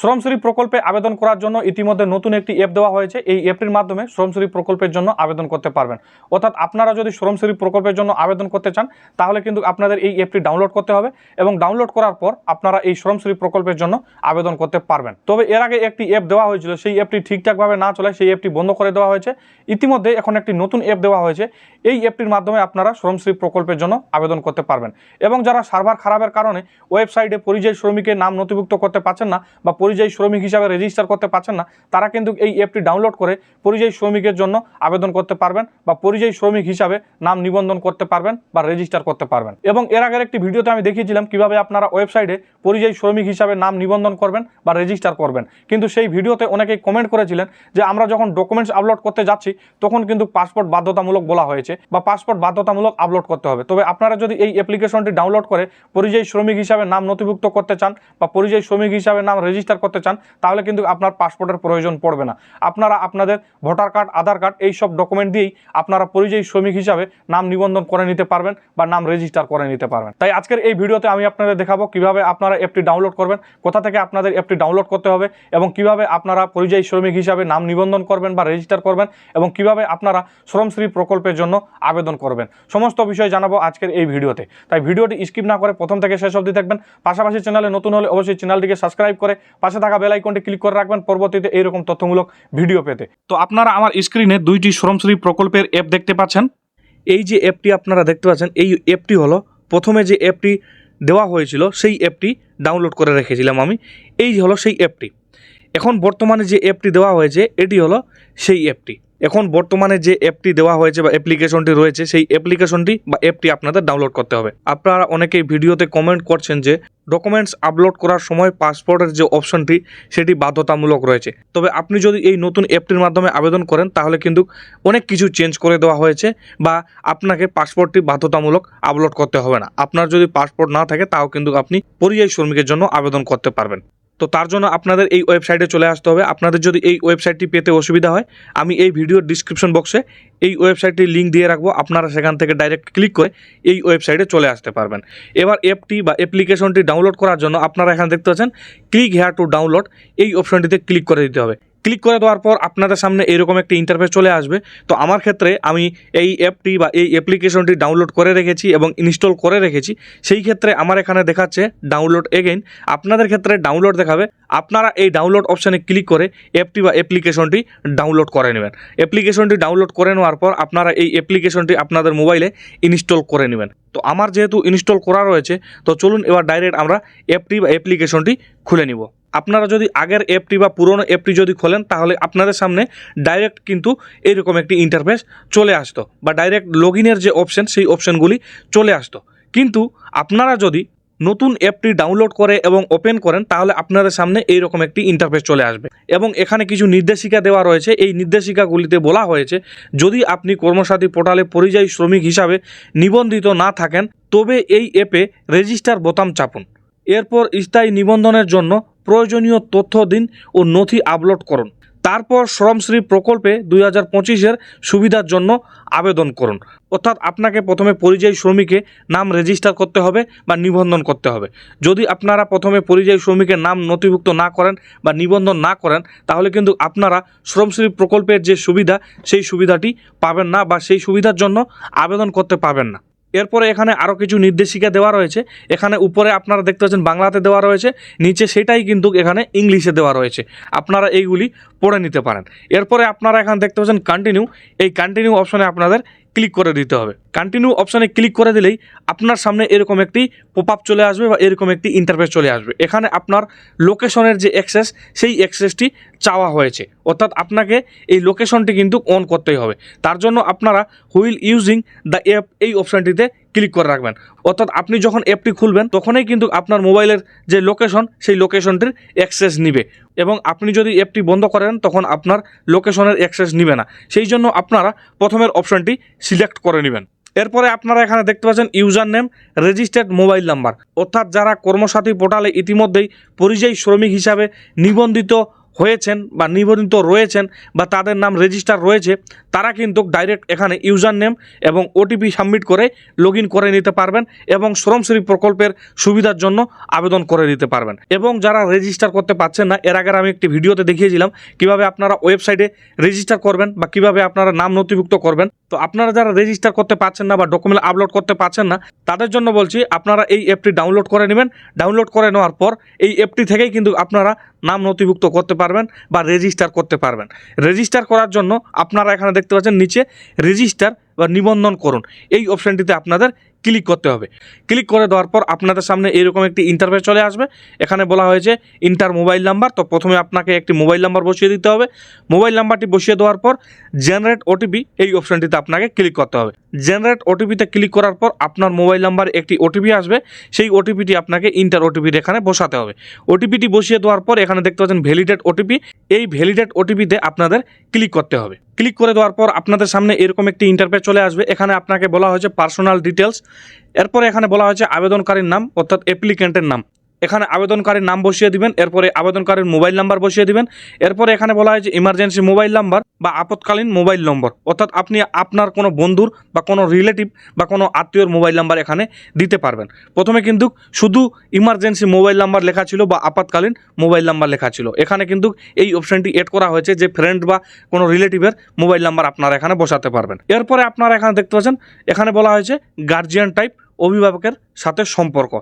শ্রমশ্রী প্রকল্পে আবেদন করার জন্য ইতিমধ্যে নতুন একটি অ্যাপ দেওয়া হয়েছে। এই অ্যাপটির মাধ্যমে শ্রমশ্রী প্রকল্পের জন্য আবেদন করতে পারবেন। অর্থাৎ আপনারা যদি শ্রমশ্রী প্রকল্পের জন্য আবেদন করতে চান, তাহলে কিন্তু আপনাদের এই অ্যাপটি ডাউনলোড করতে হবে এবং ডাউনলোড করার পর আপনারা এই শ্রমশ্রী প্রকল্পের জন্য আবেদন করতে পারবেন। তবে এর আগে একটি অ্যাপ দেওয়া হয়েছিল, সেই অ্যাপটি ঠিকঠাকভাবে না চলে সেই অ্যাপটি বন্ধ করে দেওয়া হয়েছে। ইতিমধ্যে এখন একটি নতুন অ্যাপ দেওয়া হয়েছে। এই অ্যাপটির মাধ্যমে আপনারা শ্রমশ্রী প্রকল্পের জন্য আবেদন করতে পারবেন। এবং যারা সার্ভার খারাপের কারণে ওয়েবসাইটে পরিযায়ী শ্রমিকের নাম নথিভুক্ত করতে পারছেন না বা পরিযায়ী শ্রমিক হিসাবে রেজিস্টার করতে পারছেন না, তারা কিন্তু এই অ্যাপটি ডাউনলোড করে পরিযায়ী শ্রমিকের জন্য আবেদন করতে পারবেন বা পরিযায়ী শ্রমিক হিসাবে নাম নিবন্ধন করতে পারবেন বা রেজিস্টার করতে পারবেন। এবং এর আগের একটি ভিডিওতে আমি দেখিয়েছিলাম কীভাবে আপনারা ওয়েবসাইটে পরিযায়ী শ্রমিক হিসাবে নাম নিবন্ধন করবেন বা রেজিস্টার করবেন। কিন্তু সেই ভিডিওতে অনেকেই কমেন্ট করেছিলেন যে আমরা যখন ডকুমেন্টস আপলোড করতে যাচ্ছি, তখন কিন্তু পাসপোর্ট বাধ্যতামূলক বলা হয়েছে বা পাসপোর্ট বাধ্যতামূলক আপলোড করতে হবে। তবে আপনারা যদি এই অ্যাপ্লিকেশনটি ডাউনলোড করে পরিযায়ী শ্রমিক হিসাবে নাম নথিভুক্ত করতে চান বা পরিযায়ী শ্রমিক হিসাবে নাম রেজিস্টার করতে চান, তাহলে কিন্তু আপনার পাসপোর্টের প্রয়োজন পড়বে না। আপনারা আপনাদের ভোটার কার্ড, আধার কার্ড এই সব ডকুমেন্ট দিয়েই আপনারা পরিযায়ী শ্রমিক হিসাবে নাম নিবন্ধন করে নিতে পারবেন বা নাম রেজিস্টার করে নিতে পারবেন। তাই আজকের এই ভিডিওতে আমি আপনাদের দেখাবো কীভাবে আপনারা অ্যাপটি ডাউনলোড করবেন, কোথা থেকে আপনাদের অ্যাপটি ডাউনলোড করতে হবে এবং কীভাবে আপনারা পরিযায়ী শ্রমিক হিসাবে নাম নিবন্ধন করবেন বা রেজিস্টার করবেন এবং কীভাবে আপনারা শ্রমশ্রী প্রকল্পের জন্য আবেদন করবেন। সমস্ত বিষয় জানাব আজকের এই ভিডিওতে। তাই ভিডিওটি স্কিপ না করে প্রথম থেকে শেষ অবধি দেখবেন। পাশাপাশি চ্যানেলে নতুন হলে অবশ্যই চ্যানেলটিকে সাবস্ক্রাইব করে পাশে থাকা বেল আইকনটি ক্লিক করে রাখবেন, পরবর্তীতে এইরকম তথ্যমূলক ভিডিও পেতে। তো আপনারা আমার স্ক্রিনে দুইটি শ্রমশ্রী প্রকল্পের অ্যাপ দেখতে পাচ্ছেন। এই যে অ্যাপটি আপনারা দেখতে পাচ্ছেন, এই অ্যাপটি হলো প্রথমে যে অ্যাপটি দেওয়া হয়েছিল, সেই অ্যাপটি ডাউনলোড করে রেখেছিলাম আমি। এই হলো সেই অ্যাপটি এখন বর্তমানে যে অ্যাপটি দেওয়া হয়েছে, এটি হলো সেই অ্যাপটি এখন বর্তমানে যে অ্যাপটি দেওয়া হয়েছে বা অ্যাপ্লিকেশনটি রয়েছে, সেই অ্যাপ্লিকেশনটি বা অ্যাপটি আপনাদের ডাউনলোড করতে হবে। আপনারা অনেকেই ভিডিওতে কমেন্ট করছেন যে ডকুমেন্টস আপলোড করার সময় পাসপোর্টের যে অপশনটি সেটি বাধ্যতামূলক রয়েছে। তবে আপনি যদি এই নতুন অ্যাপটির মাধ্যমে আবেদন করেন, তাহলে কিন্তু অনেক কিছু চেঞ্জ করে দেওয়া হয়েছে বা আপনাকে পাসপোর্টটি বাধ্যতামূলক আপলোড করতে হবে না। আপনার যদি পাসপোর্ট না থাকে, তাও কিন্তু আপনি পরিযায়ী শ্রমিকের জন্য আবেদন করতে পারবেন। তো তার জন্য আপনাদের এই ওয়েবসাইটে চলে আসতে হবে। আপনাদের যদি এই ওয়েবসাইটটি পেতে অসুবিধা হয়, আমি এই ভিডিওর ডিসক্রিপশন বক্সে এই ওয়েবসাইটটির লিঙ্ক দিয়ে রাখব। আপনারা সেখান থেকে ডাইরেক্ট ক্লিক করে এই ওয়েবসাইটে চলে আসতে পারবেন। এবার অ্যাপটি বা অ্যাপ্লিকেশনটি ডাউনলোড করার জন্য আপনারা এখানে দেখতে পাচ্ছেন ক্লিক হেয়ার টু ডাউনলোড এই অপশনটিতে ক্লিক করে দিতে হবে। ক্লিক করে দেওয়ার পর আপনাদের সামনে এরকম একটি ইন্টারফেস চলে আসবে। তো আমার ক্ষেত্রে আমি এই অ্যাপটি বা এই অ্যাপ্লিকেশনটি ডাউনলোড করে রেখেছি এবং ইনস্টল করে রেখেছি। সেই ক্ষেত্রে আমার এখানে দেখাচ্ছে ডাউনলোড এগেইন আপনাদের ক্ষেত্রে ডাউনলোড দেখাবে। আপনারা এই ডাউনলোড অপশানে ক্লিক করে অ্যাপটি বা অ্যাপ্লিকেশনটি ডাউনলোড করে নেবেন। অ্যাপ্লিকেশনটি ডাউনলোড করে নেওয়ার পর আপনারা এই অ্যাপ্লিকেশনটি আপনাদের মোবাইলে ইনস্টল করে নেবেন। তো আমার যেহেতু ইনস্টল করা রয়েছে, তো চলুন এবার ডাইরেক্ট আমরা অ্যাপটি বা অ্যাপ্লিকেশনটি খুলে নিব। আপনারা যদি আগের অ্যাপটি বা পুরনো অ্যাপটি যদি খোলেন, তাহলে আপনাদের সামনে ডাইরেক্ট কিন্তু এরকম একটি ইন্টারফেস চলে আসতো বা ডাইরেক্ট লগ ইনের যে অপশন সেই অপশনগুলি চলে আসতো। কিন্তু আপনারা যদি নতুন অ্যাপটি ডাউনলোড করে এবং ওপেন করেন, তাহলে আপনাদের সামনে এইরকম একটি ইন্টারফেস চলে আসবে। এবং এখানে কিছু নির্দেশিকা দেওয়া রয়েছে। এই নির্দেশিকাগুলিতে বলা হয়েছে, যদি আপনি কর্মসাথী পোর্টালে পরিযায়ী শ্রমিক হিসাবে নিবন্ধিত না থাকেন, তবে এই অ্যাপে রেজিস্টার বোতাম চাপুন। এরপর স্থায়ী নিবন্ধনের জন্য প্রয়োজনীয় তথ্য দিন ও নথি আপলোড করুন। তারপর শ্রমশ্রী প্রকল্পে দুই হাজার পঁচিশের সুবিধার জন্য আবেদন করুন। অর্থাৎ আপনাকে প্রথমে পরিযায়ী শ্রমিকে নাম রেজিস্টার করতে হবে বা নিবন্ধন করতে হবে। যদি আপনারা প্রথমে পরিযায়ী শ্রমিকের নাম নথিভুক্ত না করেন বা নিবন্ধন না করেন, তাহলে কিন্তু আপনারা শ্রমশ্রী প্রকল্পের যে সুবিধা, সেই সুবিধাটি পাবেন না বা সেই সুবিধার জন্য আবেদন করতে পাবেন না। এরপরে এখানে আরও কিছু নির্দেশিকা দেওয়া রয়েছে। এখানে উপরে আপনারা দেখতে পাচ্ছেন বাংলাতে দেওয়া রয়েছে, নিচে সেটাই কিন্তু এখানে ইংলিশে দেওয়া রয়েছে। আপনারা এইগুলি পড়ে নিতে পারেন। এরপরে আপনারা এখানে দেখতে পাচ্ছেন কন্টিনিউ এই কন্টিনিউ অপশনে আপনাদের ক্লিক করে দিতে হবে। কন্টিনিউ অপশানে ক্লিক করে দিলেই আপনার সামনে এরকম একটি পপ আপ চলে আসবে বা এরকম একটি ইন্টারফেস চলে আসবে। এখানে আপনার লোকেশনের যে অ্যাক্সেস সেই অ্যাক্সেসটি চাওয়া হয়েছে। অর্থাৎ আপনাকে এই লোকেশনটি কিন্তু অন করতেই হবে। তার জন্য আপনারা হুইল ইউজিং দ্য অ্যাপ এই অপশানটিতে ক্লিক করে রাখবেন। অর্থাৎ আপনি যখন অ্যাপটি খুলবেন, তখনই কিন্তু আপনার মোবাইলের যে লোকেশন সেই লোকেশনটির অ্যাক্সেস নিবে। এবং আপনি যদি অ্যাপটি বন্ধ করেন, তখন আপনার লোকেশনের অ্যাক্সেস নিবে না। সেই জন্য আপনারা প্রথমের অপশানটি সিলেক্ট করে নেবেন। এরপরে আপনারা এখানে দেখতে পাচ্ছেন user name registered mobile number অর্থাৎ যারা কর্মসাথী পোর্টালে ইতিমধ্যেই পরিযায়ী শ্রমিক হিসাবে নিবন্ধিত হয়েছেন বা নিবন্ধিত রয়েছেন বা তাদের নাম রেজিস্টার রয়েছে, তারা কিন্তু ডাইরেক্ট এখানে ইউজার নেম এবং ওটিপি সাবমিট করে লগ করে নিতে পারবেন এবং শ্রমশ্রী প্রকল্পের সুবিধার জন্য আবেদন করে নিতে পারবেন। এবং যারা রেজিস্টার করতে পারছেন না, এর আগে আমি একটি ভিডিওতে দেখিয়েছিলাম কীভাবে আপনারা ওয়েবসাইটে রেজিস্টার করবেন বা কীভাবে আপনারা নাম নথিভুক্ত করবেন। তো আপনারা যারা রেজিস্টার করতে পারছেন না বা ডকুমেন্ট আপলোড করতে পারছেন না, তাদের জন্য বলছি আপনারা এই অ্যাপটি ডাউনলোড করে নেবেন। ডাউনলোড করে নেওয়ার পর এই অ্যাপটি থেকেই কিন্তু আপনারা নাম নথিভুক্ত করতে পারবেন বা রেজিস্টার করতে পারবেন। রেজিস্টার করার জন্য আপনারা এখানে দেখতে পাচ্ছেন নিচে রেজিস্টার বা নিবন্ধন করুন। এই অপশানটিতে আপনাদের ক্লিক করতে হবে। ক্লিক করে দেওয়ার পর আপনাদের সামনে এরকম একটি ইন্টারফেস চলে আসবে। এখানে বলা হয়েছে ইন্টার মোবাইল নাম্বার তো প্রথমে আপনাকে একটি মোবাইল নাম্বার বসিয়ে দিতে হবে। মোবাইল নাম্বারটি বসিয়ে দেওয়ার পর জেনারেট ওটিপি এই অপশানটিতে আপনাকে ক্লিক করতে হবে। জেনারেট ওটিপিতে ক্লিক করার পর আপনার মোবাইল নাম্বার একটি ওটিপি আসবে। সেই ওটিপিটি আপনাকে ইন্টার ওটিপির এখানে বসাতে হবে। ওটিপিটি বসিয়ে দেওয়ার পর এখানে দেখতে পাচ্ছেন ভ্যালিডেট ওটিপি এই ভ্যালিডেট ওটিপিতে আপনাদের ক্লিক করতে হবে। ক্লিক করে দেওয়ার পর আপনাদের সামনে এরকম একটি ইন্টারপেজ চলে আসবে। এখানে আপনাকে বলা হয়েছে পার্সোনাল ডিটেলস এরপরে এখানে বলা হয়েছে আবেদনকারীর নাম, অর্থাৎ অ্যাপ্লিকেন্টের নাম। এখানে আবেদনকারীর নাম বসিয়ে দিবেন, এরপরে আবেদনকারীর মোবাইল নাম্বার বসিয়ে দিবেন, এরপরে এখানে বলা হয়েছে ইমার্জেন্সি মোবাইল নাম্বার বা আপতকালীন মোবাইল নম্বর। অর্থাৎ আপনি আপনার কোনো বন্ধুর বা কোনো রিলেটিভ বা কোনো আত্মীয়র মোবাইল নাম্বার এখানে দিতে পারবেন। প্রথমে কিন্তু শুধু ইমার্জেন্সি মোবাইল নাম্বার লেখা ছিল বা আপাতকালীন মোবাইল নাম্বার লেখা ছিল। এখানে কিন্তু এই অপশনটি এড করা হয়েছে যে ফ্রেন্ড বা কোনো রিলেটিভের মোবাইল নাম্বার আপনারা এখানে বসাতে পারবেন। এরপরে আপনারা এখানে দেখতে পাচ্ছেন, এখানে বলা হয়েছে গার্জিয়ান টাইপ অভিভাবকের সাথে সম্পর্ক।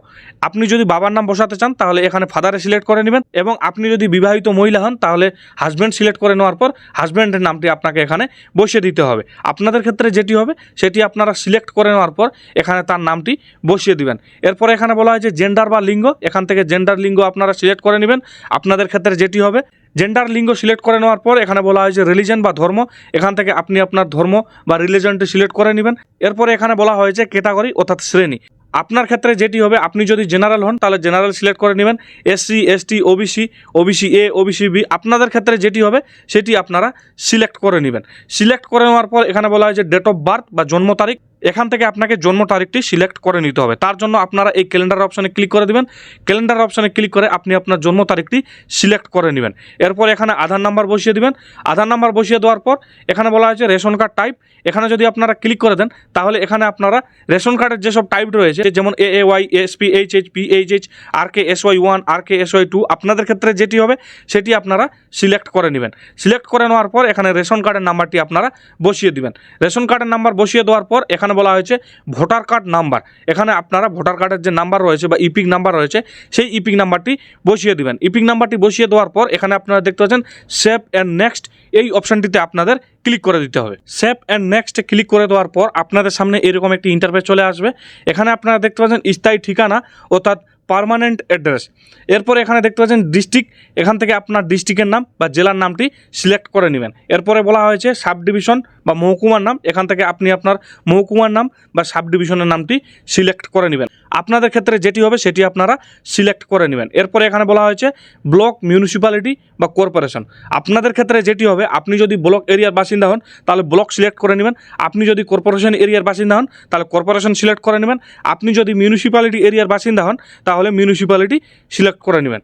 আপনি যদি বাবার নাম বসাতে চান, তাহলে এখানে ফাদারে সিলেক্ট করে নেবেন এবং আপনি যদি বিবাহিত মহিলা হন, তাহলে হাজব্যান্ড সিলেক্ট করে নেওয়ার পর হাজব্যান্ডের নামটি আপনাকে এখানে বসিয়ে দিতে হবে। আপনাদের ক্ষেত্রে যেটি হবে, সেটি আপনারা সিলেক্ট করে নেওয়ার পর এখানে তার নামটি বসিয়ে দিবেন। এরপরে এখানে বলা হয় যে জেন্ডার বা লিঙ্গ, এখান থেকে জেন্ডার লিঙ্গ আপনারা সিলেক্ট করে নেবেন। আপনাদের ক্ষেত্রে যেটি হবে জেন্ডার লিঙ্গ সিলেক্ট করে নেওয়ার পর এখানে বলা হয়েছে রিলিজন বা ধর্ম, এখান থেকে আপনি আপনার ধর্ম বা রিলিজনটি সিলেক্ট করে নেবেন। এরপরে এখানে বলা হয়েছে ক্যাটাগরি অর্থাৎ শ্রেণি। আপনার ক্ষেত্রে যেটি হবে, আপনি যদি জেনারেল হন, তাহলে জেনারেল সিলেক্ট করে নেবেন। SC ST OBC OBC A OBC B আপনাদের ক্ষেত্রে যেটি হবে, সেটি আপনারা সিলেক্ট করে নেবেন। সিলেক্ট করে নেওয়ার পর এখানে বলা হয়েছে ডেট অফ বার্থ বা জন্ম তারিখ। এখান থেকে আপনাকে জন্ম তারিখটি সিলেক্ট করে নিতে হবে। তার জন্য আপনারা এই ক্যালেন্ডার অপশানে ক্লিক করে দেবেন। ক্যালেন্ডার অপশানে ক্লিক করে আপনি আপনার জন্ম তারিখটি সিলেক্ট করে নেবেন। এরপর এখানে আধার নাম্বার বসিয়ে দিবেন। আধার নাম্বার বসিয়ে দেওয়ার পর এখানে বলা হয়েছে রেশন কার্ড টাইপ। এখানে যদি আপনারা ক্লিক করে দেন, তাহলে এখানে আপনারা রেশন কার্ডের যেসব টাইপ রয়েছে, যেমন A A Y S P H H P H H R K S Y one R K S Y two আপনাদের ক্ষেত্রে যেটি হবে, সেটি আপনারা সিলেক্ট করে নেবেন। সিলেক্ট করে নেওয়ার পর এখানে রেশন কার্ডের নাম্বারটি আপনারা বসিয়ে দিবেন। রেশন কার্ডের নাম্বার বসিয়ে দেওয়ার পর এখানে বলা হয়েছে ভোটার কার্ড নাম্বার। এখানে আপনারা ভোটার কার্ডের যে নাম্বার রয়েছে বা ইপিক নাম্বার রয়েছে, সেই ইপিক নাম্বারটি বসিয়ে দেবেন। ইপিক নাম্বারটি বসিয়ে দেওয়ার পর এখানে আপনারা দেখতে পাচ্ছেন সেভ অ্যান্ড নেক্সট, এই অপশানটিতে আপনাদের ক্লিক করে দিতে হবে। সেভ অ্যান্ড নেক্সট ক্লিক করে দেওয়ার পর আপনাদের সামনে এরকম একটি ইন্টারফেস চলে আসবে। এখানে আপনারা দেখতে পাচ্ছেন স্থায়ী ঠিকানা, অর্থাৎ পার্মানেন্ট অ্যাড্রেস এরপরে এখানে দেখতে পাচ্ছেন ডিস্ট্রিক্ট এখান থেকে আপনার ডিস্ট্রিক্টের নাম বা জেলার নামটি সিলেক্ট করে নেবেন। এরপরে বলা হয়েছে সাব ডিভিশন বা মহকুমার নাম, এখান থেকে আপনি আপনার মহকুমার নাম বা সাব ডিভিশনের নামটি সিলেক্ট করে নেবেন। আপনাদের ক্ষেত্রে যেটি হবে সেটি আপনারা সিলেক্ট করে নেবেন। এরপরে এখানে বলা হয়েছে ব্লক মিউনিসিপ্যালিটি বা কর্পোরেশন আপনাদের ক্ষেত্রে যেটি হবে, আপনি যদি ব্লক এরিয়ার বাসিন্দা হন, তাহলে ব্লক সিলেক্ট করে নেবেন। আপনি যদি কর্পোরেশন এরিয়ার বাসিন্দা হন, তাহলে কর্পোরেশন সিলেক্ট করে নেবেন। আপনি যদি মিউনিসিপ্যালিটি এরিয়ার বাসিন্দা হন, তাহলে মিউনিসিপ্যালিটি সিলেক্ট করে নেবেন।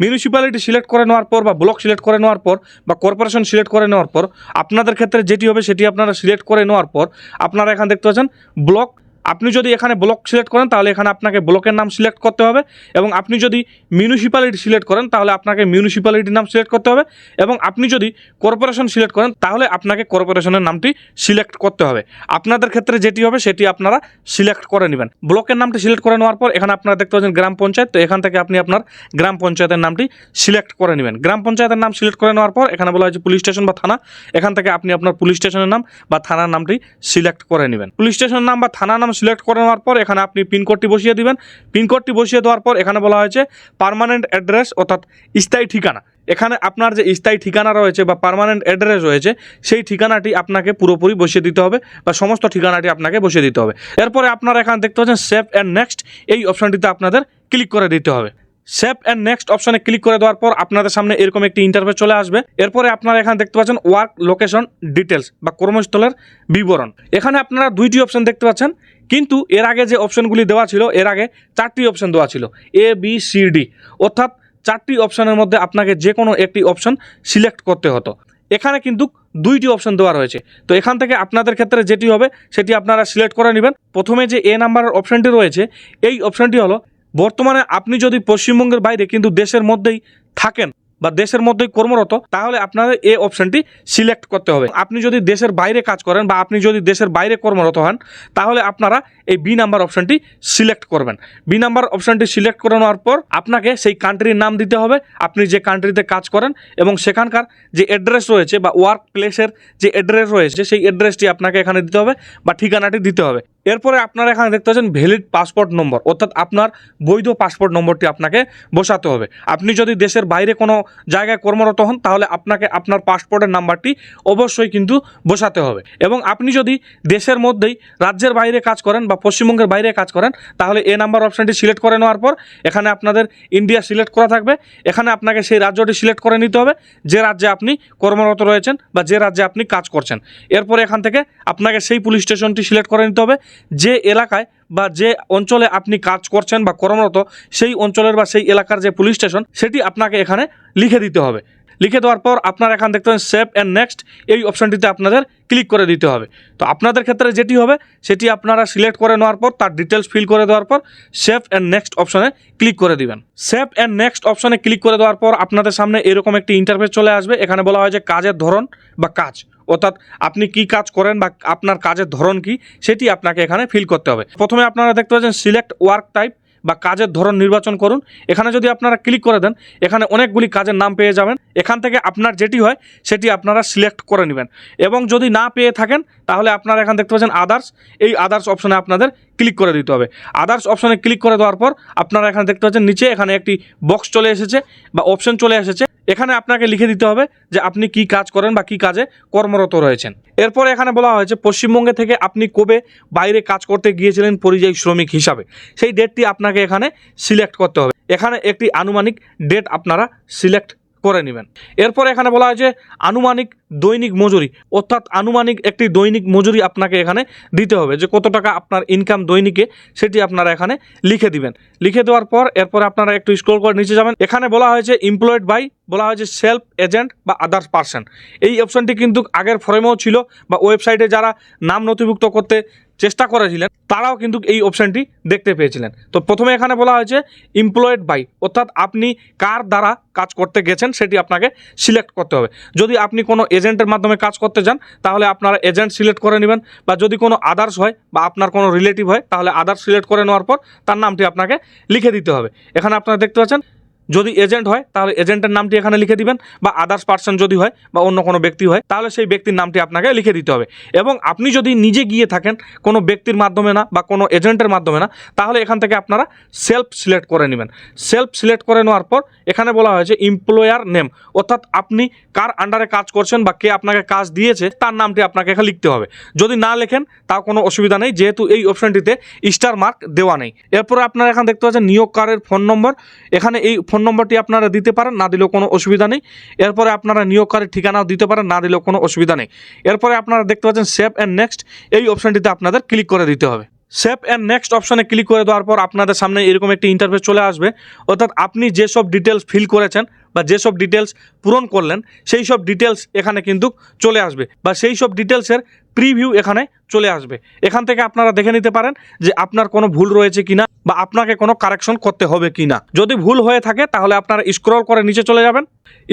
মিউনিসিপ্যালিটি সিলেক্ট করে নেওয়ার পর বা ব্লক সিলেক্ট করে নেওয়ার পর বা কর্পোরেশন সিলেক্ট করে নেওয়ার পর, আপনাদের ক্ষেত্রে যেটি হবে সেটি আপনারা সিলেক্ট করে নেওয়ার পর, আপনারা এখানে দেখতে পাচ্ছেন ব্লক আপনি যদি এখানে ব্লক সিলেক্ট করেন, তাহলে এখানে আপনাকে ব্লকের নাম সিলেক্ট করতে হবে এবং আপনি যদি মিউনিসিপ্যালিটি সিলেক্ট করেন, তাহলে আপনাকে মিউনিসিপ্যালিটির নাম সিলেক্ট করতে হবে এবং আপনি যদি কর্পোরেশন সিলেক্ট করেন, তাহলে আপনাকে কর্পোরেশনের নামটি সিলেক্ট করতে হবে। আপনাদের ক্ষেত্রে যেটি হবে, সেটি আপনারা সিলেক্ট করে নেবেন। ব্লকের নামটি সিলেক্ট করে নেওয়ার পর, এখানে আপনারা দেখতে পাচ্ছেন গ্রাম পঞ্চায়েত, তো এখান থেকে আপনি আপনার গ্রাম পঞ্চায়েতের নামটি সিলেক্ট করে নেবেন। গ্রাম পঞ্চায়েতের নাম সিলেক্ট করে নেওয়ার পর, এখানে বলা হয়েছে পুলিশ স্টেশন বা থানা, এখান থেকে আপনি আপনার পুলিশ স্টেশনের নাম বা থানার নামটি সিলেক্ট করে নেবেন। পুলিশ স্টেশনের নাম বা থানার নাম সিলেক্ট করে নেওয়ার পর এখানে আপনি পিনকোডটি বসিয়ে দিবেন। পিনকোডটি বসিয়ে দেওয়ার পর এখানে বলা হয়েছে পারমানেন্ট অ্যাড্রেস অর্থাৎ স্থায়ী ঠিকানা। এখানে আপনার যে স্থায়ী ঠিকানা রয়েছে বা পারমানেন্ট অ্যাড্রেস রয়েছে, সেই ঠিকানাটি আপনাকে পুরোপুরি বসিয়ে দিতে হবে বা সমস্ত ঠিকানাটি আপনাকে বসিয়ে দিতে হবে। এরপরে আপনারা এখানে দেখতে পাচ্ছেন সেভ অ্যান্ড নেক্সট এই অপশানটিতে আপনাদের ক্লিক করে দিতে হবে। সেভ অ্যান্ড নেক্সট অপশনে ক্লিক করে দেওয়ার পর আপনাদের সামনে এরকম একটি ইন্টারফেস চলে আসবে। এরপরে আপনারা এখানে দেখতে পাচ্ছেন ওয়ার্ক লোকেশন ডিটেলস বা কর্মস্থলের বিবরণ। এখানে আপনারা দুইটি অপশন দেখতে পাচ্ছেন, কিন্তু এর আগে যে অপশনগুলি দেওয়া ছিল, এর আগে চারটি অপশন দেওয়া ছিল এ বি সি ডি অর্থাৎ চারটি অপশনের মধ্যে আপনাকে যে কোনো একটি অপশন সিলেক্ট করতে হতো। এখানে কিন্তু দুইটি অপশন দেওয়া রয়েছে। তো এখান থেকে আপনাদের ক্ষেত্রে যেটি হবে, সেটি আপনারা সিলেক্ট করে নেবেন। প্রথমে যে এ নাম্বারের অপশনটি রয়েছে, এই অপশনটি হলো বর্তমানে আপনি যদি পশ্চিমবঙ্গের বাইরে কিন্তু দেশের মধ্যেই থাকেন বা দেশের মধ্যেই কর্মরত, তাহলে আপনাদের এই অপশনটি সিলেক্ট করতে হবে। আপনি যদি দেশের বাইরে কাজ করেন বা আপনি যদি দেশের বাইরে কর্মরত হন, তাহলে আপনারা এই বি নাম্বার অপশনটি সিলেক্ট করবেন। বি নাম্বার অপশনটি সিলেক্ট করে নেওয়ার পর আপনাকে সেই কান্ট্রির নাম দিতে হবে, আপনি যে কান্ট্রিতে কাজ করেন এবং সেখানকার যে অ্যাড্রেস রয়েছে বা ওয়ার্ক প্লেসের যে অ্যাড্রেস রয়েছে, সেই অ্যাড্রেসটি আপনাকে এখানে দিতে হবে বা ঠিকানাটি দিতে হবে। এরপরে আপনারা এখানে দেখতে পাচ্ছেন ভ্যালিড পাসপোর্ট নম্বর অর্থাৎ আপনার বৈধ পাসপোর্ট নম্বরটি আপনাকে বসাতে হবে। আপনি যদি দেশের বাইরে কোনো জায়গায় কর্মরত হন, তাহলে আপনাকে আপনার পাসপোর্টের নাম্বারটি অবশ্যই কিন্তু বসাতে হবে। এবং আপনি যদি দেশের মধ্যেই রাজ্যের বাইরে কাজ করেন বা পশ্চিমবঙ্গের বাইরে কাজ করেন, তাহলে এ নাম্বার অপশানটি সিলেক্ট করে নেওয়ার পর, এখানে আপনাদের ইন্ডিয়া সিলেক্ট করা থাকবে। এখানে আপনাকে সেই রাজ্যটি সিলেক্ট করে নিতে হবে, যে রাজ্যে আপনি কর্মরত রয়েছেন বা যে রাজ্যে আপনি কাজ করছেন। এরপরে এখান থেকে আপনাকে সেই পুলিশ স্টেশনটি সিলেক্ট করে নিতে হবে। যে এলাকায় বা যে অঞ্চলে আপনি কাজ করছেন বা কর্মরত, সেই অঞ্চলের বা সেই এলাকার যে পুলিশ স্টেশন, সেটি আপনাকে এখানে লিখে দিতে হবে। লিখে দেওয়ার পর আপনারা এখান দেখতে পাবেন সেভ অ্যান্ড নেক্সট এই অপশানটিতে আপনাদের ক্লিক করে দিতে হবে। তো আপনাদের ক্ষেত্রে যেটি হবে, সেটি আপনারা সিলেক্ট করে নেওয়ার পর, তার ডিটেলস ফিল করে দেওয়ার পর সেভ অ্যান্ড নেক্সট অপশনে ক্লিক করে দিবেন। সেভ অ্যান্ড নেক্সট অপশনে ক্লিক করে দেওয়ার পর আপনাদের সামনে এরকম একটি ইন্টারফেস চলে আসবে। এখানে বলা হয় যে কাজের ধরন বা কাজ। অর্থাৎ আপনি কি কাজ করেন বা আপনার কাজের ধরন কি, সেটি আপনাকে এখানে ফিল করতে হবে। প্রথমে আপনারা দেখতে পাচ্ছেন সিলেক্ট ওয়ার্ক টাইপ বা কাজের ধরন নির্বাচন করুন। এখানে যদি আপনারা ক্লিক করে দেন, এখানে অনেকগুলি কাজের নাম পেয়ে যাবেন। এখান থেকে আপনার যেটি হয়, সেটি আপনারা সিলেক্ট করে নেবেন। এবং যদি না পেয়ে থাকেন, তাহলে আপনারা এখানে দেখতে পাচ্ছেন আদার্স এই আদার্স অপশনে আপনাদের ক্লিক করে দিতে হবে। আদার্স অপশনে ক্লিক করে দেওয়ার পর, আপনারা এখানে দেখতে পাচ্ছেন, নিচে এখানে একটি বক্স চলে এসেছে বা অপশন চলে এসেছে। এখানে আপনাকে লিখে দিতে হবে যে আপনি কি কাজ করেন বা কি কাজে কর্মরত রয়েছেন। এরপরে এখানে বলা হয়েছে, পশ্চিমবঙ্গে থেকে আপনি কবে বাইরে কাজ করতে গিয়েছিলেন পরিযায়ী শ্রমিক হিসাবে? সেই ডেটটি আপনাকে এখানে সিলেক্ট করতে হবে। এখানে একটি আনুমানিক ডেট আপনারা সিলেক্ট করে নেবেন। এরপর এখানে বলা হয়েছে, আনুমানিক দৈনিক মজুরি, অর্থাৎ আনুমানিক একটি দৈনিক মজুরি আপনাকে এখানে দিতে হবে, যে কত টাকা আপনার ইনকাম দৈনিকে সেটি আপনারা এখানে লিখে দিবেন। লিখে দেওয়ার পর এরপর আপনারা একটু স্ক্রল করে নিচে যাবেন। এখানে বলা হয়েছে এমপ্লয়েড বাই বলা হয়েছে সেলফ এজেন্ট বা আদার্স পার্সন এই অপশনটি কিন্তু আগের ফর্মেও ছিল বা ওয়েবসাইটে যারা নাম নথিভুক্ত করতে চেষ্টা করেছিলেন, তারাও কিন্তু এই অপশনটি দেখতে পেয়েছিলেন। তো প্রথমে এখানে বলা হয়েছে এমপ্লয়েড বাই অর্থাৎ আপনি কার দ্বারা কাজ করতে গেছেন সেটি আপনাকে সিলেক্ট করতে হবে। যদি আপনি কোনো এজেন্টের মাধ্যমে কাজ করতে যান, তাহলে আপনারা এজেন্ট সিলেক্ট করে নেবেন বা যদি কোনো আদার্স হয় বা আপনার কোনো রিলেটিভ হয়, তাহলে আদার্স সিলেক্ট করে নেওয়ার পর তার নামটি আপনাকে লিখে দিতে হবে। এখানে আপনারা দেখতে পাচ্ছেন যদি এজেন্ট হয়, তাহলে এজেন্টের নামটি এখানে লিখে দিবেন, বা আদার্স পার্সন যদি হয়, বা অন্য কোনো ব্যক্তি হয়, তাহলে সেই ব্যক্তির নামটি আপনাকে লিখে দিতে হবে। এবং আপনি যদি নিজে গিয়ে থাকেন, কোনো ব্যক্তির মাধ্যমে না, বা কোনো এজেন্টের মাধ্যমে না, তাহলে এখান থেকে আপনারা সেলফ সিলেক্ট করে নেবেন। সেলফ সিলেক্ট করে নেওয়ার পর, এখানে বলা হয়েছে এমপ্লয়ার নেম অর্থাৎ আপনি কার আন্ডারে কাজ করছেন, বা কে আপনাকে কাজ দিয়েছে, তার নামটি আপনাকে এখানে লিখতে হবে। যদি না লেখেন, তাও কোনো অসুবিধা নেই, যেহেতু এই অপশনটিতে স্টার মার্ক দেওয়া নেই। এরপরে আপনারা এখানে দেখতে পাচ্ছেন নিয়োগকারের ফোন নম্বর এখানে এই ফোন নম্বরটি আপনারা দিতে পারেন, না দিলেও কোনো অসুবিধা নেই। এরপরে আপনারা নিয়োগকারীর ঠিকানাও দিতে পারেন, না দিলেও কোনো অসুবিধা নেই। এরপরে আপনারা দেখতে পাচ্ছেন সেভ অ্যান্ড নেক্সট এই অপশনটিতে আপনাদের ক্লিক করে দিতে হবে। সেভ অ্যান্ড নেক্সট অপশনে ক্লিক করে দেওয়ার পর আপনাদের সামনে এরকম একটি ইন্টারফেস চলে আসবে। অর্থাৎ আপনি যেসব ডিটেলস ফিল করেছেন বা যেসব ডিটেলস পূরণ করলেন, সেই সব ডিটেলস এখানে কিন্তু চলে আসবে। বা সেই সব ডিটেলসের প্রিভিউ এখানে চলে আসবে। এখান থেকে আপনারা দেখে নিতে পারেন যে আপনার কোনো ভুল রয়েছে কিনা বা আপনাকে কোনো কারেকশন করতে হবে কিনা। যদি ভুল হয়ে থাকে, তাহলে আপনারা স্ক্রল করে নিচে চলে যাবেন।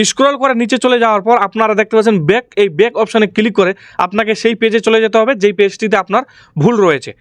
স্ক্রল করে নিচে চলে যাওয়ার পর আপনারা দেখতে পাচ্ছেন ব্যাক এই ব্যাক অপশানে ক্লিক করে আপনাকে সেই পেজে চলে যেতে হবে, যেই পেজটিতে আপনার ভুল রয়েছে।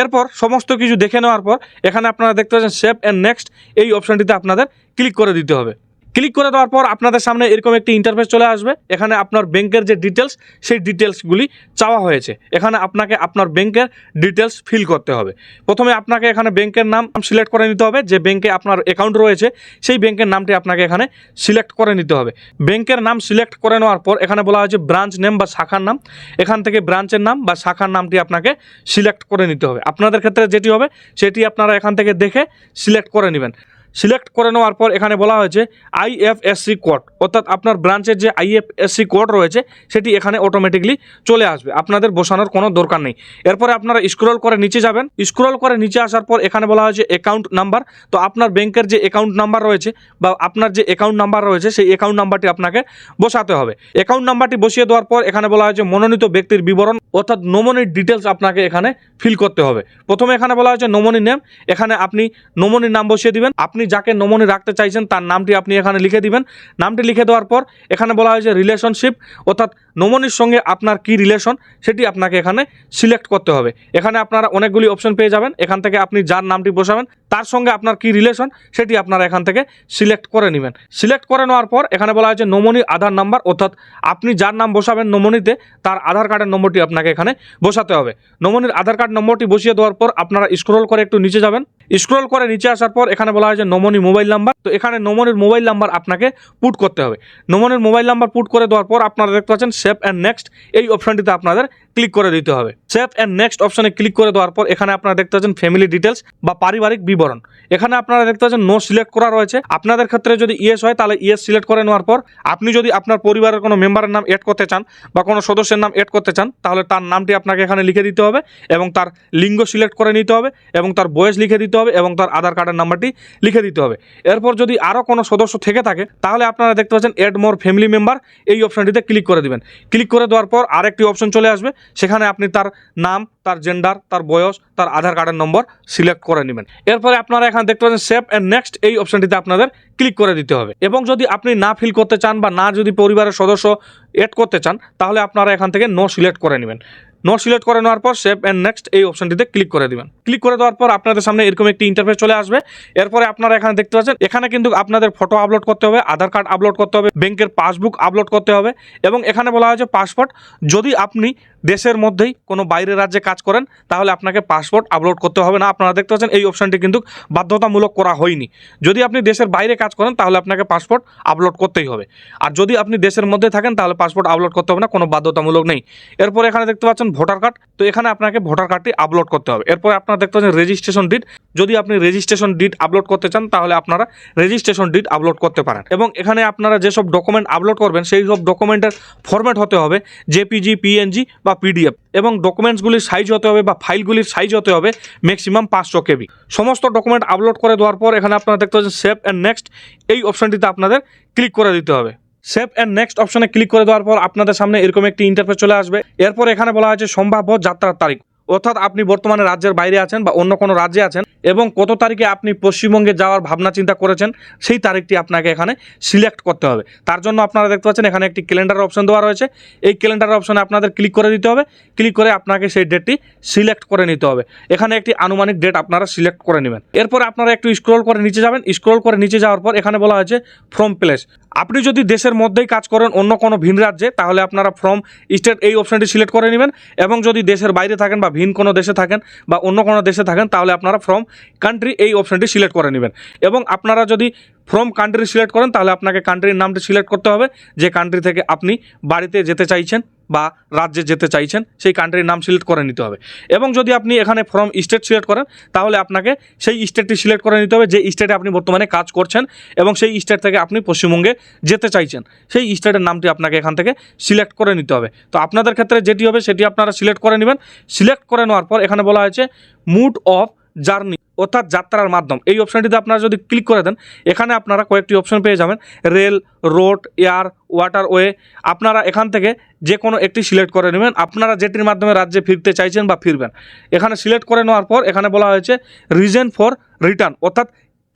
এরপর সমস্ত কিছু দেখে নেওয়ার পর এখানে আপনারা দেখতে পাচ্ছেন সেভ অ্যান্ড নেক্সট এই অপশানটিতে আপনাদের ক্লিক করে দিতে হবে। ক্লিক করে দেওয়ার পর আপনাদের সামনে এরকম একটি ইন্টারফেস চলে আসবে। এখানে আপনার ব্যাংকের যে ডিটেলস সেই ডিটেলসগুলি চাওয়া হয়েছে। এখানে আপনাকে আপনার ব্যাংকের ডিটেলস ফিল করতে হবে। প্রথমে আপনাকে এখানে ব্যাংকের নাম সিলেক্ট করে নিতে হবে। যে ব্যাংকে আপনার অ্যাকাউন্ট রয়েছে, সেই ব্যাংকের নামটি আপনাকে এখানে সিলেক্ট করে নিতে হবে। ব্যাংকের নাম সিলেক্ট করে নেওয়ার পর এখানে বলা হয়েছে ব্রাঞ্চ নেম বা শাখার নাম। এখান থেকে ব্রাঞ্চের নাম বা শাখার নামটি আপনাকে সিলেক্ট করে নিতে হবে। আপনাদের ক্ষেত্রে যেটি হবে, সেটি আপনারা এখান থেকে দেখে সিলেক্ট করে নেবেন। সিলেক্ট করে নেওয়ার পর এখানে বলা হয়েছে আইএফএসসি কোড, অর্থাৎ আপনার ব্রাঞ্চের যে আইএফএসসি কোড রয়েছে, সেটি এখানে অটোমেটিকলি চলে আসবে। আপনাদের বসানোর কোনো দরকার নেই। এরপরে আপনারা স্ক্রল করে নিচে যাবেন। স্ক্রল করে নিচে আসার পর এখানে বলা হয়েছে অ্যাকাউন্ট নাম্বার তো আপনার ব্যাংকের যে অ্যাকাউন্ট নাম্বার রয়েছে বা আপনার যে অ্যাকাউন্ট নাম্বার রয়েছে, সেই অ্যাকাউন্ট নাম্বারটি আপনাকে বসাতে হবে। অ্যাকাউন্ট নাম্বারটি বসিয়ে দেওয়ার পর এখানে বলা হয়েছে মনোনীত ব্যক্তির বিবরণ, অর্থাৎ নমনির ডিটেলস আপনাকে এখানে ফিল করতে হবে। প্রথমে এখানে বলা হয়েছে নমনি নেম এখানে আপনি নমনির নাম বসিয়ে দিবেন। আপনি যাকে নমনি রাখতে চাইছেন, তার নামটি আপনি এখানে লিখে দিবেন। নামটি লিখে দেওয়ার পর এখানে বলা হয়েছে রিলেশনশিপ অর্থাৎ নমনির সঙ্গে আপনার কি রিলেশন সেটি আপনাকে এখানে সিলেক্ট করতে হবে। এখানে আপনারা অনেকগুলি অপশন পেয়ে যাবেন। এখান থেকে আপনি যার নামটি বসাবেন তার সঙ্গে আপনার কি রিলেশন সেটি আপনারা এখান থেকে সিলেক্ট করে নেবেন। সিলেক্ট করে নেওয়ার পর এখানে বলা হয়েছে নমনির আধার নাম্বার, অর্থাৎ আপনি যার নাম বসাবেন নমনিতে, তার আধার কার্ডের নম্বরটি আপনাকে এখানে বসাতে হবে। নমনির আধার কার্ড নম্বরটি বসিয়ে দেওয়ার পর আপনারা স্ক্রল করে একটু নিচে যাবেন। স্ক্রল করে নিচে আসার পর এখানে বলা হয়েছে নমনি মোবাইল নাম্বার তো এখানে নমনির মোবাইল নাম্বার আপনাকে পুট করতে হবে। নমনির মোবাইল নাম্বার পুট করে দেওয়ার পর আপনারা দেখতে পাচ্ছেন সেভ অ্যান্ড নেক্সট এই অপশনটিতে আপনাদের ক্লিক করে দিতে হবে। সেভ অ্যান্ড নেক্সট অপশনে ক্লিক করে দেওয়ার পর এখানে আপনারা দেখতে পাচ্ছেন ফ্যামিলি ডিটেলস বা পারিবারিক বিবরণ। এখানে আপনারা দেখতে পাচ্ছেন নো সিলেক্ট করা রয়েছে। আপনাদের ক্ষেত্রে যদি ইয়েস হয়, তাহলে ইয়েস সিলেক্ট করে নেওয়ার পর আপনি যদি আপনার পরিবারের কোনো মেম্বারের নাম এড করতে চান বা কোনো সদস্যের নাম এড করতে চান, তাহলে তার নামটি আপনাকে এখানে লিখে দিতে হবে এবং তার লিঙ্গ সিলেক্ট করে নিতে হবে এবং তার বয়স লিখে দিতে হবে এবং তার আধার কার্ডের নাম্বারটি লিখে দিতে হবে। এরপর যদি আরও কোনো সদস্য থেকে থাকে, তাহলে আপনারা দেখতে পাচ্ছেন এড মোর ফ্যামিলি মেম্বার এই অপশনটিতে ক্লিক করে দিবেন। ক্লিক করে দেওয়ার পর আরেকটি অপশন চলে আসবে সেখানে আপনি তার নাম, তার জেন্ডার তার বয়স, তার আধার কার্ডের নম্বর সিলেক্ট করে নেবেন। এরপরে আপনারা এখানে দেখতে পাচ্ছেন সেভ অ্যান্ড নেক্সট এই অপশনটিতে আপনাদের ক্লিক করে দিতে হবে। এবং যদি আপনি না ফিল করতে চান বা না যদি পরিবারের সদস্য এড করতে চান, তাহলে আপনারা এখান থেকে নো সিলেক্ট করে নেবেন। নো সিলেক্ট করে নেওয়ার পর সেভ অ্যান্ড নেক্সট এই অপশনটিতে ক্লিক করে দিবেন। ক্লিক করে দেওয়ার পর আপনাদের সামনে এরকম একটি ইন্টারফেস চলে আসবে। এরপরে আপনারা এখানে দেখতে পাচ্ছেন, এখানে কিন্তু আপনাদের ফটো আপলোড করতে হবে, আধার কার্ড আপলোড করতে হবে ব্যাংকের পাসবুক আপলোড করতে হবে। এবং এখানে বলা হয়েছে পাসপোর্ট যদি আপনি দেশের মধ্যেই কোনো বাইরের রাজ্যে কাজ করেন, তাহলে আপনাকে পাসপোর্ট আপলোড করতে হবে না। আপনারা দেখতে পাচ্ছেন এই অপশানটি কিন্তু বাধ্যতামূলক করা হয়নি। যদি আপনি দেশের বাইরে কাজ করেন, তাহলে আপনাকে পাসপোর্ট আপলোড করতেই হবে। আর যদি আপনি দেশের মধ্যে থাকেন, তাহলে পাসপোর্ট আপলোড করতে হবে না, কোনো বাধ্যতামূলক নেই। এরপর এখানে দেখতে পাচ্ছেন ভোটার কার্ড, তো এখানে আপনাকে ভোটার কার্ডটি আপলোড করতে হবে। এরপর আপনারা দেখতে পাচ্ছেন রেজিস্ট্রেশন ডিট যদি আপনি রেজিস্ট্রেশন ডিট আপলোড করতে চান, তাহলে আপনারা রেজিস্ট্রেশন ডিট আপলোড করতে পারেন। এবং এখানে আপনারা যেসব ডকুমেন্ট আপলোড করবেন, সেই সব ডকুমেন্টের ফরম্যাট হতে হবে জেপিজি, পিএনজি বা পিডিএফ। এবং ডকুমেন্টসগুলির সাইজ হতে হবে বা ফাইলগুলির সাইজ হতে হবে ম্যাক্সিমাম পাঁচশো কেবি। সমস্ত ডকুমেন্ট আপলোড করে দেওয়ার পর এখানে আপনারা দেখতে পাচ্ছেন সেভ অ্যান্ড নেক্সট এই অপশনটিতে আপনাদের ক্লিক করে দিতে হবে। সেভ অ্যান্ড নেক্সট অপশনে ক্লিক করে দেওয়ার পর আপনাদের সামনে এরকম একটি ইন্টারফেস চলে আসবে। এরপর এখানে বলা হয়েছে সম্ভাব্য যাত্রার তারিখ। অর্থাৎ আপনি বর্তমানে রাজ্যের বাইরে আছেন বা অন্য কোনো রাজ্যে আছেন এবং কত তারিখে আপনি পশ্চিমবঙ্গে যাওয়ার ভাবনা, চিন্তা করেছেন, সেই তারিখটি আপনাকে এখানে সিলেক্ট করতে হবে। তার জন্য আপনারা দেখতে পাচ্ছেন এখানে একটি ক্যালেন্ডার অপশন দেওয়া রয়েছে। এই ক্যালেন্ডার অপশনে আপনাদের ক্লিক করে দিতে হবে। ক্লিক করে আপনাকে সেই ডেটটি সিলেক্ট করে নিতে হবে। এখানে একটি আনুমানিক ডেট আপনারা সিলেক্ট করে নেবেন। এরপর আপনারা একটু স্ক্রল করে নিচে যাবেন। স্ক্রল করে নিচে যাওয়ার পর এখানে বলা হয়েছে ফ্রম প্লেস আপনি যদি দেশের মধ্যেই কাজ করেন অন্য কোনো ভিন রাজ্যে, তাহলে আপনারা ফ্রম স্টেট এই অপশনটি সিলেক্ট করে নেবেন এবং যদি দেশের বাইরে থাকেন বা ভিন কোনো দেশে থাকেন বা অন্য কোনো দেশে থাকেন, তাহলে আপনারা ফ্রম কান্ট্রি এই অপশানটি সিলেক্ট করে নেবেন। এবং আপনারা যদি ফ্রম কান্ট্রি সিলেক্ট করেন, তাহলে আপনাকে কান্ট্রির নামটি সিলেক্ট করতে হবে। যে কান্ট্রি থেকে আপনি বাড়িতে যেতে চাইছেন বা রাজ্যে যেতে চাইছেন, সেই কান্ট্রির নাম সিলেক্ট করে নিতে হবে। এবং যদি আপনি এখানে ফ্রম স্টেট সিলেক্ট করেন, তাহলে আপনাকে সেই স্টেটটি সিলেক্ট করে নিতে হবে, যে স্টেটে আপনি বর্তমানে কাজ করছেন এবং সেই স্টেট থেকে আপনি পশ্চিমবঙ্গে যেতে চাইছেন। সেই স্টেটের নামটি আপনাকে এখান থেকে সিলেক্ট করে নিতে হবে। তো আপনাদের ক্ষেত্রে যেটি হবে, সেটি আপনারা সিলেক্ট করে নেবেন। সিলেক্ট করে নেওয়ার পর এখানে বলা হয়েছে মুড অফ জার্নি অর্থাৎ যাত্রার মাধ্যম। এই অপশানটিতে আপনারা যদি ক্লিক করে দেন, এখানে আপনারা কয়েকটি অপশন পেয়ে যাবেন। রেল রোড এয়ার ওয়াটারওয়ে আপনারা এখান থেকে যে কোনো একটি সিলেক্ট করে নেবেন। আপনারা যেটির মাধ্যমে রাজ্যে ফিরতে চাইছেন বা ফিরবেন। এখানে সিলেক্ট করে নেওয়ার পর এখানে বলা হয়েছে রিজন ফর রিটার্ন অর্থাৎ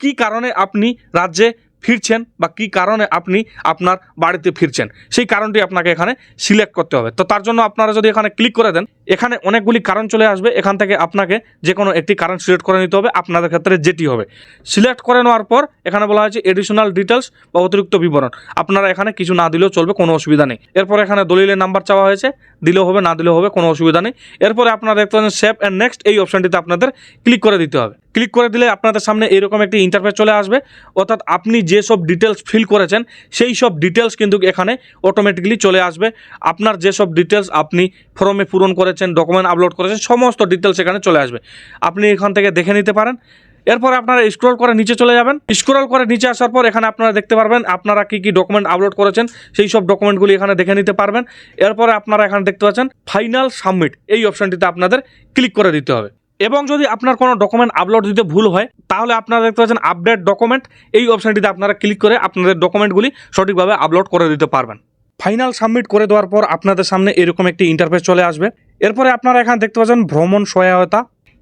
কী কারণে আপনি রাজ্যে ফিরছেন বা কী কারণে আপনি আপনার বাড়িতে ফিরছেন? সেই কারণটি আপনাকে এখানে সিলেক্ট করতে হবে। তো তার জন্য আপনারা যদি এখানে ক্লিক করে দেন, এখানে অনেকগুলি কারণ চলে আসবে। এখান থেকে আপনাকে যে কোনো একটি কারণ সিলেক্ট করে নিতে হবে। আপনাদের ক্ষেত্রে যেটি হবে। সিলেক্ট করে নেওয়ার পর এখানে বলা হয়েছে এডিশনাল ডিটেলস বা অতিরিক্ত বিবরণ। আপনারা এখানে কিছু না দিলেও চলবে, কোনো অসুবিধা নেই। এরপর এখানে দলিলের নাম্বার চাওয়া হয়েছে। দিলেও হবে, না দিলেও হবে, কোনো অসুবিধা নেই। এরপরে আপনারা দেখতে পাচ্ছেন সেভ অ্যান্ড নেক্সট এই অপশনটিতে আপনাদের ক্লিক করে দিতে হবে। ক্লিক করে দিলে আপনাদের সামনে এরকম একটি ইন্টারফেস চলে আসবে। অর্থাৎ আপনি যেসব ডিটেলস ফিল করেছেন, সেই সব ডিটেলস কিন্তু এখানে অটোমেটিকলি চলে আসবে। আপনার যেসব ডিটেলস আপনি ফর্মে পূরণ করেছেন ডকুমেন্ট আপলোড করেছেন, সমস্ত ডিটেলস এখানে চলে আসবে। আপনি এখান থেকে দেখে নিতে পারেন। এরপরে আপনারা স্ক্রল করে নিচে চলে যাবেন। স্ক্রল করে নিচে আসার পর এখানে আপনারা দেখতে পারবেন আপনারা কি কি ডকুমেন্ট আপলোড করেছেন, সেই সব ডকুমেন্টগুলি এখানে দেখে নিতে পারবেন। এরপরে আপনারা এখানে দেখতে পাচ্ছেন ফাইনাল সাবমিট এই অপশনটিতে আপনাদের ক্লিক করে দিতে হবে। এবং যদি আপনার কোনো ডকুমেন্ট আপলোড দিতে ভুল হয়, তাহলে আপনারা দেখতে পাচ্ছেন আপডেট ডকুমেন্ট এই অপশানটিতে আপনারা ক্লিক করে আপনাদের ডকুমেন্টগুলি সঠিকভাবে আপলোড করে দিতে পারবেন। ফাইনাল সাবমিট করে দেওয়ার পর আপনাদের সামনে এরকম একটি ইন্টারফেস চলে আসবে। এরপরে আপনারা এখানে দেখতে পাচ্ছেন ভ্রমণ সহায়তা।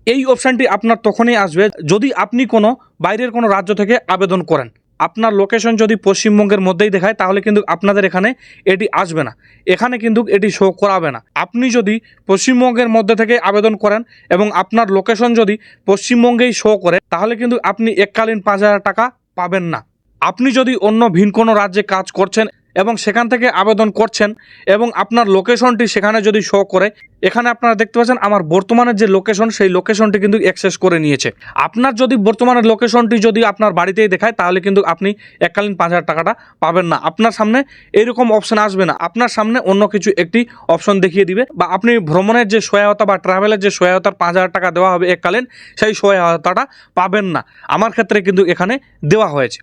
এই অপশানটি আপনার তখনই আসবে যদি আপনি কোনো বাইরের কোনো রাজ্য থেকে আবেদন করেন। আপনার লোকেশন যদি পশ্চিমবঙ্গের মধ্যেই দেখায়, তাহলে কিন্তু আপনাদের এখানে এটি আসবে না। এখানে কিন্তু এটি শো করাবে না। আপনি যদি পশ্চিমবঙ্গের মধ্যে থেকে আবেদন করেন এবং আপনার লোকেশন যদি পশ্চিমবঙ্গেই শো করে, তাহলে কিন্তু আপনি এককালীন পাঁচ হাজার টাকা পাবেন না। আপনি যদি অন্য ভিন কোনো রাজ্যে কাজ করছেন এবং সেখান থেকে আবেদন করছেন এবং আপনার লোকেশনটি সেখানে যদি শো করে, এখানে আপনারা দেখতে পাচ্ছেন আমার বর্তমানের যে লোকেশন সেই লোকেশনটি কিন্তু অ্যাক্সেস করে নিয়েছে। আপনার যদি বর্তমানের লোকেশনটি যদি আপনার বাড়িতেই দেখায়, তাহলে কিন্তু আপনি এককালীন পাঁচ হাজার টাকাটা পাবেন না। আপনার সামনে এরকম অপশন আসবে না। আপনার সামনে অন্য কিছু একটি অপশন দেখিয়ে দিবে বা আপনি ভ্রমণের যে সহায়তা বা ট্রাভেলের যে সহায়তার পাঁচ হাজার টাকা দেওয়া হবে এককালীন, সেই সহায়তাটা পাবেন না। আমার ক্ষেত্রে কিন্তু এখানে দেওয়া হয়েছে।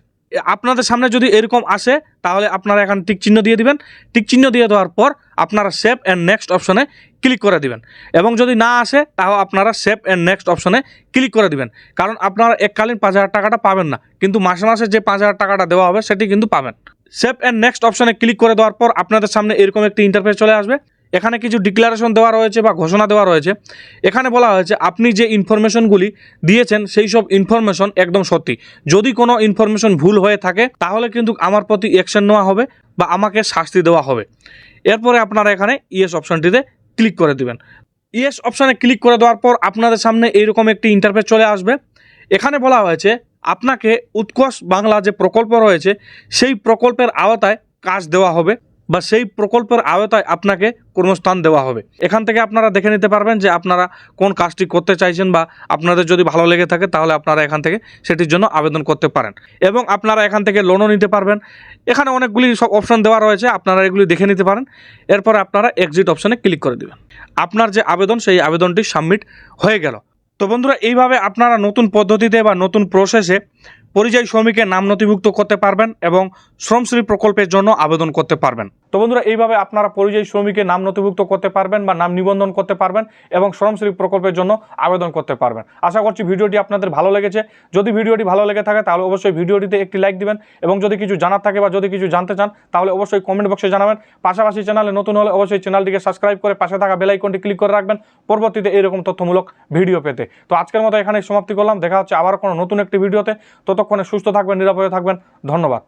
আপনাদের সামনে যদি এরকম আসে, তাহলে আপনারা এখানে টিক চিহ্ন দিয়ে দিবেন। টিক চিহ্ন দিয়ে দেওয়ার পর আপনারা সেভ অ্যান্ড নেক্সট অপশনে ক্লিক করে দিবেন। এবং যদি না আসে তাহলে আপনারা সেভ অ্যান্ড নেক্সট অপশনে ক্লিক করে দিবেন। কারণ আপনারা এককালীন পাঁচ হাজার টাকাটা পাবেন না, কিন্তু মাসে মাসে যে পাঁচ হাজার টাকাটা দেওয়া হবে, সেটি কিন্তু পাবেন। সেভ অ্যান্ড নেক্সট অপশনে ক্লিক করে দেওয়ার পর আপনাদের সামনে এরকম একটি ইন্টারফেস চলে আসবে। এখানে কিছু ডিক্লারেশন দেওয়া রয়েছে বা ঘোষণা দেওয়া রয়েছে। এখানে বলা হয়েছে, আপনি যে ইনফরমেশনগুলি দিয়েছেন, সেই সব ইনফরমেশন একদম সত্যি। যদি কোনো ইনফরমেশন ভুল হয়ে থাকে, তাহলে কিন্তু আমার প্রতি অ্যাকশন নেওয়া হবে বা আমাকে শাস্তি দেওয়া হবে। এরপরে আপনারা এখানে ইয়েস অপশানটিতে ক্লিক করে দেবেন। ইয়েস অপশানে ক্লিক করে দেওয়ার পর আপনাদের সামনে এইরকম একটি ইন্টারফেস চলে আসবে। এখানে বলা হয়েছে, আপনাকে উৎকর্ষ বাংলা যে প্রকল্প রয়েছে, সেই প্রকল্পের আওতায় কাজ দেওয়া হবে। বা সেই প্রকল্পের আওতায় আপনাকে কর্মস্থান দেওয়া হবে। এখান থেকে আপনারা দেখে নিতে পারবেন যে আপনারা কোন কাজটি করতে চাইছেন বা আপনাদের যদি ভালো লেগে থাকে তাহলে আপনারা এখান থেকে সেটির জন্য আবেদন করতে পারেন। এবং আপনারা এখান থেকে লোনও নিতে পারবেন। এখানে অনেকগুলি সব অপশন দেওয়া রয়েছে, আপনারা এগুলি দেখে নিতে পারেন। এরপরে আপনারা এক্সিট অপশনে ক্লিক করে দেবেন। আপনার যে আবেদন, সেই আবেদনটি সাবমিট হয়ে গেল। তো বন্ধুরা, এইভাবে আপনারা নতুন পদ্ধতিতে বা নতুন প্রসেসে পরিযায়ী শ্রমিকের নাম নথিভুক্ত করতে পারবেন এবং শ্রমশ্রী প্রকল্পের জন্য আবেদন করতে পারবেন। তো বন্ধুরা, এইভাবে আপনারা পরিযায়ী শ্রমিকের নাম নথিভুক্ত করতে পারবেন বা নাম নিবন্ধন করতে পারবেন এবং শ্রমশ্রী প্রকল্পের জন্য আবেদন করতে পারবেন। আশা করছি ভিডিওটি আপনাদের ভালো লেগেছে। যদি ভিডিওটি ভালো লেগে থাকে, তাহলে অবশ্যই ভিডিওটিতে একটি লাইক দিবেন এবং যদি কিছু জানার থাকে বা যদি কিছু জানতে চান, তাহলে অবশ্যই কমেন্ট বক্সে জানাবেন। পাশাপাশি চ্যানেলে নতুন হলে অবশ্যই চ্যানেলটিকে সাবস্ক্রাইব করে পাশে থাকা বেল আইকনটি ক্লিক করে রাখবেন। পরবর্তীতে এরকম তথ্যমূলক ভিডিও পেতে। তো আজকের মতো এখানে সমাপ্তি করলাম। দেখা হচ্ছে আবার কোনো নতুন একটি ভিডিওতে। ততক্ষণে সুস্থ থাকবেন নিরাপদে থাকবেন। ধন্যবাদ।